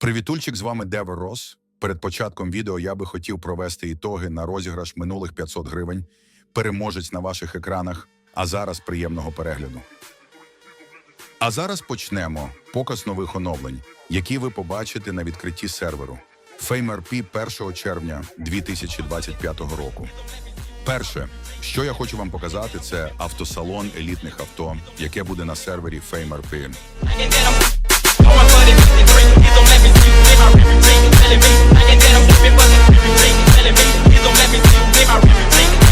Привітульчик, з вами Девер Рос. Перед початком відео я би хотів провести ітоги на розіграш минулих 500 гривень. Переможець на ваших екранах. А зараз приємного перегляду. А зараз почнемо показ нових оновлень, які ви побачите на відкритті серверу. FameRP 1 червня 2025 року. Перше, що я хочу вам показати, це автосалон елітних авто, яке буде на сервері FameRP.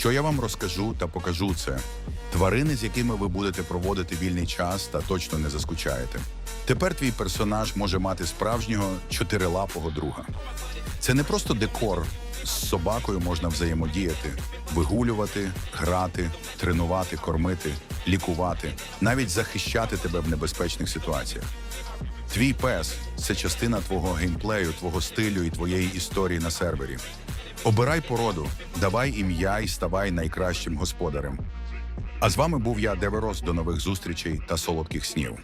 що я вам розкажу та покажу, це тварини, з якими ви будете проводити вільний час та точно не заскучаєте. Тепер твій персонаж може мати справжнього чотирилапого друга. Це не просто декор. З собакою можна взаємодіяти, вигулювати, грати, тренувати, кормити, лікувати, навіть захищати тебе в небезпечних ситуаціях. Твій пес це частина твого геймплею, твого стилю і твоєї історії на сервері. Обирай породу, давай ім'я і ставай найкращим господарем. А з вами був я, Деверос. До нових зустрічей та солодких снів.